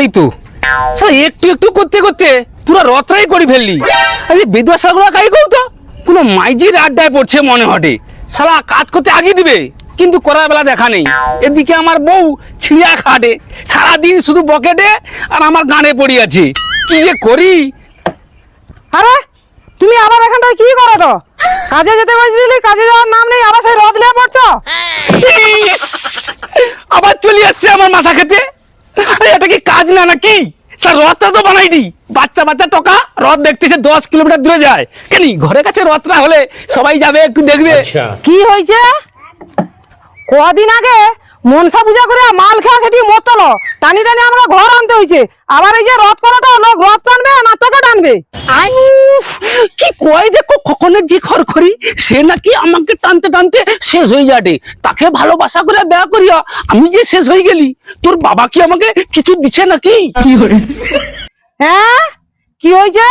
এই তো। একটু একটু করতে করতে পুরো রথরাই করে ফেললি। আরে বেদুয়া শালাগুলো কাই তো কোনো মাইজির আড্ডায় পড়ছে মনে হটে। শালা কাজ করতে আগে দিবে কিন্তু করার বেলা দেখা নেই। এদিকে আমার বউ ছিঁড়া খাটে সারাদিন শুধু বকেটে আর আমার গানে পড়ি আছে। কি যে করি? আরে তুমি আবার এখানটায় কি করো তো? কাজে যেতে বলছিলি কাজে যাওয়ার নাম নেই আবার সেই রদ নিয়ে পড়ছো? আবার চলে আসছে আমার মাথা খেতে। না নাকি? স্যার রথটা তো বানাই দি বাচ্চা বাচ্চা টকা রথ দেখতে সে দশ কিলোমিটার দূরে যায়। কেন ঘরের কাছে রথ না হলে সবাই যাবে একটু দেখবে। কি হয়েছে? কদিন আগে মনসা পূজা করে মাল খেয়া সেটি মতলো টানি টানি আমরা ঘর আনতে হয়েছে আবার এই যে রথ করাটা লোক রথ টানবে না তোকে টানবে? উফ, কি কয় দেখো কখনো যে খর করি সে নাকি আমাকে টানতে টানতে শেষ হয়ে যাবে। তাকে ভালোবাসা করে বিয়া করিয়া আমি যে শেষ হয়ে গেলি তোর বাবা কি আমাকে কিছু দিছে নাকি? হ্যাঁ? কি হয়েছে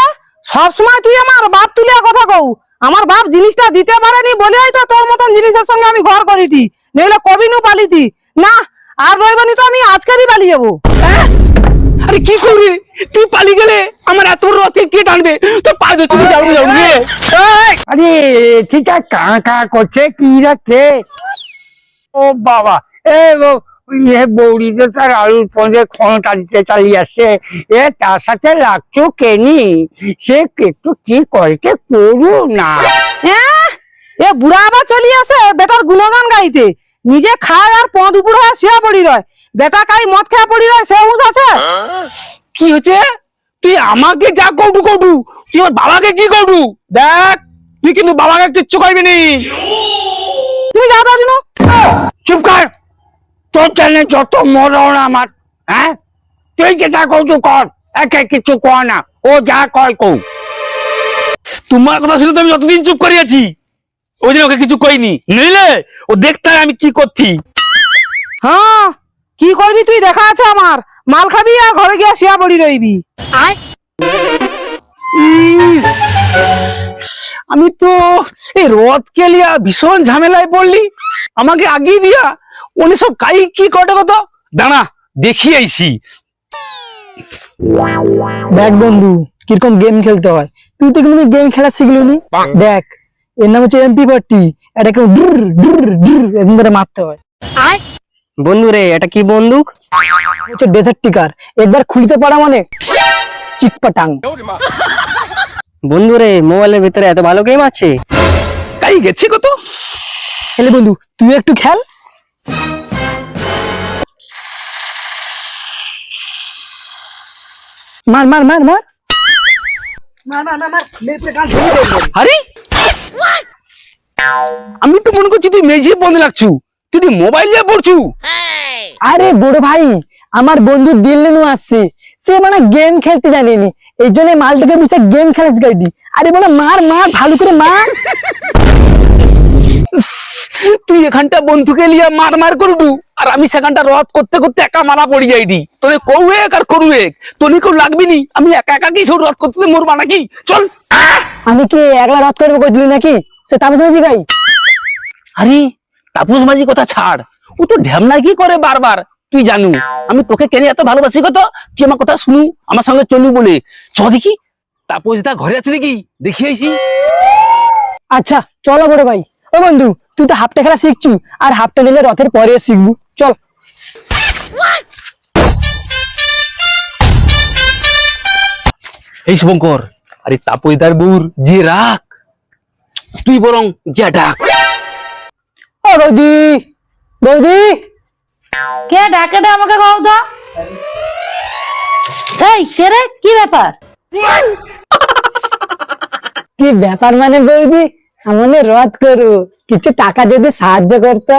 সব সময় তুই আমার বাপ তুলিয়া কথা আমার বাপ জিনিসটা দিতে পারেনি বলেই তো তোর মতন জিনিসের সঙ্গে আমি ঘর করিটি নইলে কবিনু পালিতি। না আর রইবনি তো আমি আজকেরই পালিয়ে যাব। হ্যাঁ? আরে কি করবি? তুই পালি গেলে আমার এত বড় রথকে কে টানবে? তো পা ধরে যাব যাব রে এই! আরে চিটা কা কা করছে কি রাখছে? ও বাবা এ এ বৌড়ি তো তার আলুর পঞ্জে ক্ষমতা দিতে চালিয়ে আসছে। এ তার সাথে লাগছো কেনি? সে একটু কি করতে করু না। হ্যাঁ? এ বুড়া আবার চলি আসে বেটার গুণগান গাইতে। নিজে খায় আর পদ উপর হয়ে শুয়ে পড়ি রয়। বেটা কাই মদ খেয়ে পড়ি রয় সে হুঁশ আছে? কি হচ্ছে তুই আমাকে যা কৌটু কৌটু তুই আমার বাবাকে কি কৌটু? দেখ তুই কিন্তু বাবাকে কিচ্ছু করবি নি। তুমি যা দাও চুপ কর। তোর জন্য যত মরণ আমার হ্যাঁ? তুই যেটা করছু কর একে কিছু কর না ও যা কয় কৌ তোমার কথা শুনে তো আমি যতদিন চুপ করে আছি ওই জন্য ওকে কিছু কইনি। নইলে ও দেখতে আমি কি করছি হ্যাঁ কি করবি তুই? দেখা আছে আমার। মাল খাবি আর ঘরে গিয়ে শুয়ে পড়ি রইবি। ইস, আমি তো এই রথ কে লিয়া ভীষণ ঝামেলায় পড়লি। আমাকে আগিয়ে দিয়া উনি সব কাই কি কটে কত? দাঁড়া দেখি আইসি দেখ বন্ধু কীরকম গেম খেলতে হয়। তুই তো কিন্তু গেম খেলা শিখলি নি? দেখ এর নাম হচ্ছে এমপি পার্টি এটাকে ডুর ডুর ডুর এরকম করে মারতে হয়। বন্ধু রে এটা কি বন্দুক? হচ্ছে ডেজার্ট টিকার একবার খুলতে পারা মানে চিকপাটাং। বন্ধু রে মোবাইলের ভিতরে এত ভালো গেম আছে? কাই গেছে কত খেলে বন্ধু তুই একটু খেল। মার মার মার মার। আরে! আমি তো মনে করছি তুই মেঝে বন্ধ লাগছু। তুই মোবাইল নিয়ে পড়ছু? আরে বড় ভাই আমার বন্ধু দিল্লিনু আসছে। সে মানে গেম খেলতে জানেনি। এই জন্য মালটাকে বসে গেম খেলা শিখাইটি আরে বলে মার মার ভালো করে মার। তুই এখানটা বন্ধুকে লিয়ে মার মার করবু। আর আমি সেখানটা রথ করতে করতে একা মারা পড়ি যাইডি তোরে কৌ এক আর করু এক তোর কেউ লাগবি নি। আমি একা একা কি সব রথ করতে মরবা নাকি? চল। আমি কি একলা রদ করব কই দিলি নাকি? সে তাপস মাঝি গাই। আরে তাপস মাঝি কথা ছাড়। ও তো ঢ্যামনা কি করে বারবার? তুই জানু আমি তোকে কেন এত ভালোবাসি কত তুই আমার কথা শুনু আমার সঙ্গে চলু বলে। চ দেখি। তাপস দা ঘরে আছে নাকি? দেখি আইসি। আচ্ছা চলো বড় ভাই। ও বন্ধু তুই তো হাফটা খেলা শিখছু আর হাফটা নিলে রথের পরে শিখবু। চল। এই শুভঙ্কর আরে তাপসদার বউর যে রাখ তুই বরং যা ডাক। ও বৌদি বৌদি! কে ডাকে আমাকে কও তো? এই কে রে? কি ব্যাপার? কি ব্যাপার মানে বৌদি? রথ করু। কিছু টাকা যদি সাহায্য করতো?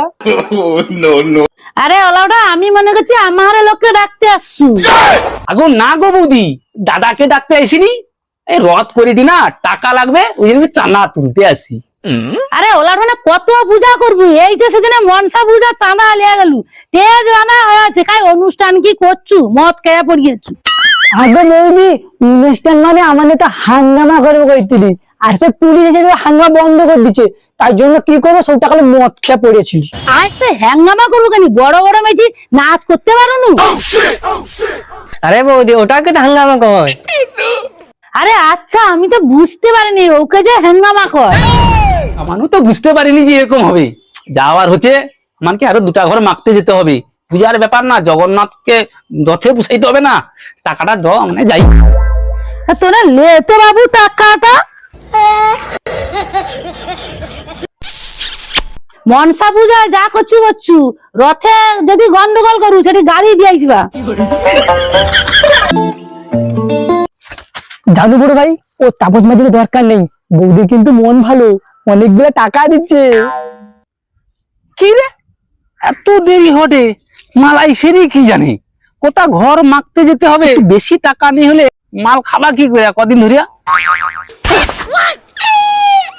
আরে ওলাউডা আমি মনে করছি আমার লোককে ডাকতে আসছু। আগো না গো বৌদি দাদাকে ডাকতে আসিনি? এই রথ করিটি না টাকা লাগবে ওই জন্য চানা তুলতে আসি। আরে ওলার মানে কত পূজা করবি? এই তো সেদিনে মনসা পূজা চাঁদা লিয়া গেল। তেজ বানা হয়েছে কাই অনুষ্ঠান কি করছু? মদ খেয়ে পড়িয়েছু আগে বৌদি অনুষ্ঠান মানে আমাদের তো হাঙ্গামা করব কইতিলি। আর সে পুলিশ এসে যে হাঙ্গা বন্ধ করে দিচ্ছে তার জন্য কি করব? সব টাকা মদ খেয়ে পড়েছিলি আচ্ছা হ্যাঙ্গামা করব কেন? বড় বড় মেয়েছি নাচ করতে পারো নু? আরে বৌদি ওটাকে তো হাঙ্গামা কয়? আরে আচ্ছা আমি তো বুঝতে পারিনি ওকে যে হ্যাঙ্গামা কয়। আমারও তো বুঝতে পারিনি যে এরকম হবে। যাওয়ার হচ্ছে আমাকে আরও দুটা ঘর মাখতে যেতে হবে। পূজার ব্যাপার না জগন্নাথকে রথে পুষাইতে হবে না। টাকাটা দ মানে যাই। তোরা লে তো বাবু টাকাটা? মনসা পূজা যা করছু করছু। রথে যদি গন্ডগোল করু সেটি গাড়ি দিয়ে আসবা জানু বড় ভাই ও তাপস মাঝির দরকার নেই। বৌদি কিন্তু মন ভালো। অনেকগুলো টাকা দিচ্ছে। কি রে? এত দেরি হটে? মালাই সেরি কি জানি? কোটা ঘর মাখতে যেতে হবে? বেশি টাকা নেই হলে মাল খাবা কি করে কদিন ধরিয়া?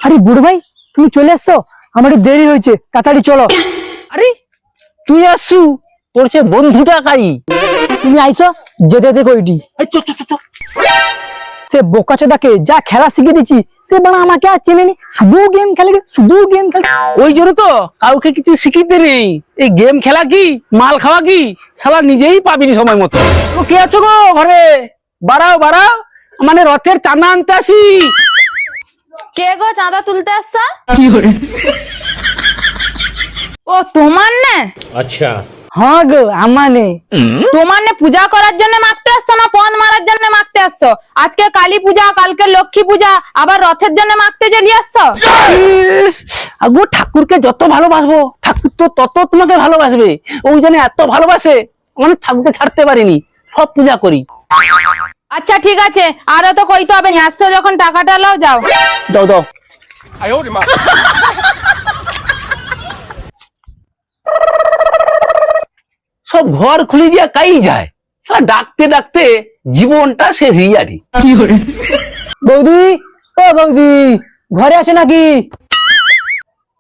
আরে বুড়ো ভাই তুমি চলে এসছো? আমার দেরি হয়েছে তাড়াতাড়ি চলো। আরে তুই আসছু? তোর সে বন্ধুটা কাই? তুমি আইছো যেতে চো, চো। সে বোকাচোদাকে যা খেলা শিখে দিচ্ছি সে বানা আমাকে আর চেনেনি। শুধু গেম খেলে শুধু গেম খেলে ওই জন্য তো কাউকে কিছু শিখিতে নেই। এই গেম খেলা কি মাল খাওয়া কি শালা নিজেই পাবিনি সময় মতো। ও কে আছো গো ঘরে? বাড়াও বাড়াও। মানে রথের চাঁদা আনতে আসি। কে গো চাঁদা তুলতে আসছা? ও তোমার নে? হ্যাঁ গো আমানে তোমার নে পূজা করার জন্য আসছো না মারার জন্য আসছো আজকে কালী পূজা কালকে লক্ষ্মী পূজা আবার রথের জন্য চলে আসছো আগো ঠাকুরকে যত ভালোবাসবো ঠাকুর তো তত তোমাকে ভালোবাসবে ওই জন্য এত ভালোবাসে মানে ঠাকুরকে ছাড়তে পারিনি সব পূজা করি আচ্ছা ঠিক আছে আরও তো কইতে হবে না আসছো যখন টাকাটা লাও যাও দাও দাও সব ঘর খুলে দিয়া কাই যায়। সারা ডাকতে ডাকতে জীবনটা শেষ হয়ে যাবে বৌদি ও বৌদি ঘরে আছে নাকি?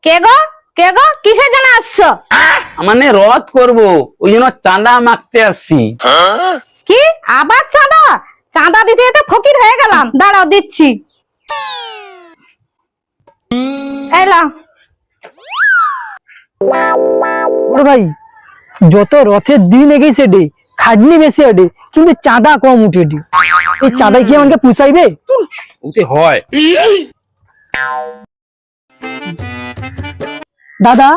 কে গো? কে গো? কিসের জন্য আসছো? মানে রথ করব ওই জন্য চাঁদা মাখতে আসছি। কি? আবার চাঁদা? চাঁদা দিতে দিতে ফকির হয়ে গেলাম। দাঁড়াও দিচ্ছি। এলা ভাই যত রথের দিন এগেছে ডে খাটনি বেশি আডে কিন্তু চাঁদা কম উঠে ডে এই চাঁদায় কি আমাকে পুষাইবে? ওতে হয়। দাদা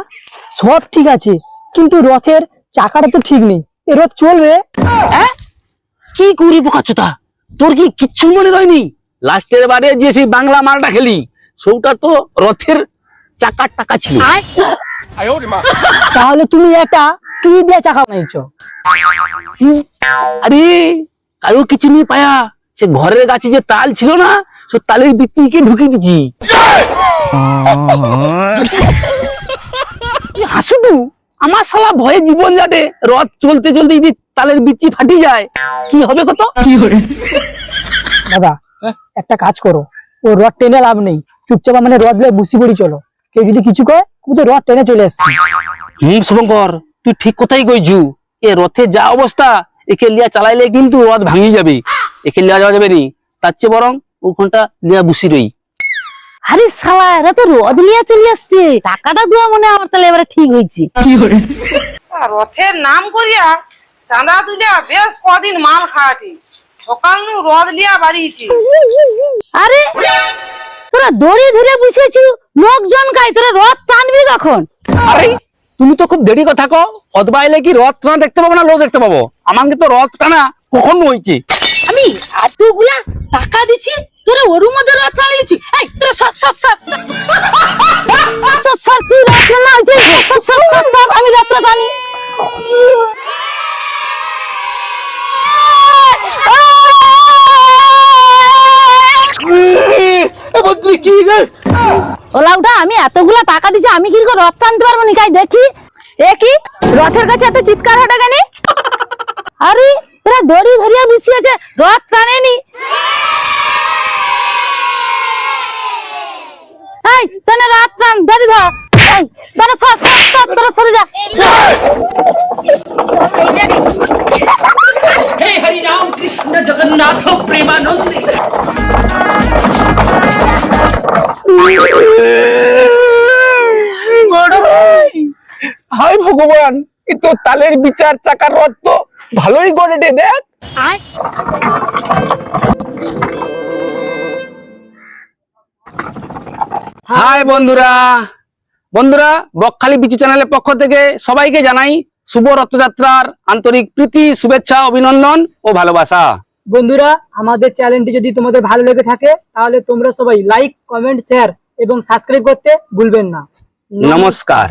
সব ঠিক আছে কিন্তু রথের চাকাটা তো ঠিক নেই। এ রথ চলবে? কি করি বোকাচ্ছতা তোর কি কিচ্ছু মনে রয়নি লাস্টের বারে যে সেই বাংলা মালটা খেলি সৌটা তো রথের চাকার টাকা ছিল। তাহলে তুমি এটা কি দিয়ে চাকা বানাইছো? আরে কারও কিছু নিয়ে পায়া। সে ঘরের গাছে যে তাল ছিল না সে তালের বিচিকে ঢুকিয়ে দিছি হাসুটু আমার শালা ভয়ে জীবন যাবে। রথ চলতে চলতে যদি তালের বিচি ফাটি যায় কি হবে কত? দাদা একটা কাজ করো। ও রথ টেনে লাভ নেই। চুপচাপ মানে রথ দিয়ে বুসি পড়ি চলো। কেউ যদি কিছু কয় তুমি তো রথ টেনে চলে এসছি। হুম শুভঙ্কর তুই ঠিক কথাই কইছু এ রথের যা অবস্থা একে লিয়া চালাইলে কিন্তু রথ ভাঙি যাবে। একে লিয়া যাওয়া যাবে নি। তার চেয়ে বরং ওখানটা লিয়া বুসি রই। আরে শালা এরা তো রদ লিয়া চলে আসছে। টাকাটা দেওয়া মনে আমার তাহলে এবারে ঠিক হয়েছে রথের নাম করিয়া চাঁদা তুলিয়া বেশ কদিন মাল খাওয়াটি। সকাল নু রদ লিয়া বাড়িয়েছি। আরে তোরা দড়ি ধরে বসেছি লোকজন গাই তোরা রথ টানবি কখন? আরে তুমি তো খুব দেরি কথা কো অথবা এলে কি রথ টানা দেখতে পাবো না লোক দেখতে পাবো? আমাকে তো রথ টানা কখন হয়েছে। আমি এতগুলা টাকা দিচ্ছি তোরা ওর মধ্যে রথ টানা লিছি এই তোরা সর সর। সর সর। তুই রথ টানা হয়েছে ওলাউটা আমি এতগুলা টাকা দিছি, আমি কি করে রথ টানতে পারব নি? কাই দেখি। এ কি? রথের কাছে এত চিৎকার হটা কেন? আরে তোরা দড়ি ধরিয়া বসিয়েছে রথ টানেনি। এই রথ টান ধরি। ধর জগন্নাথ প্রেমানন্দী। হায় ভগবান এ তালের বিচার চাকার রথ তো ভালোই গড়ে দেখ। হাই বন্ধুরা। বন্ধুরা বকখালি বিচু চ্যানেলের পক্ষ থেকে সবাইকে জানাই শুভ রথযাত্রার আন্তরিক প্রীতি শুভেচ্ছা অভিনন্দন ও ভালোবাসা। বন্ধুরা, আমাদের চ্যানেলটি যদি তোমাদের ভালো লেগে থাকে, তাহলে তোমরা সবাই লাইক কমেন্ট শেয়ার এবং সাবস্ক্রাইব করতে ভুলবেন না। নমস্কার।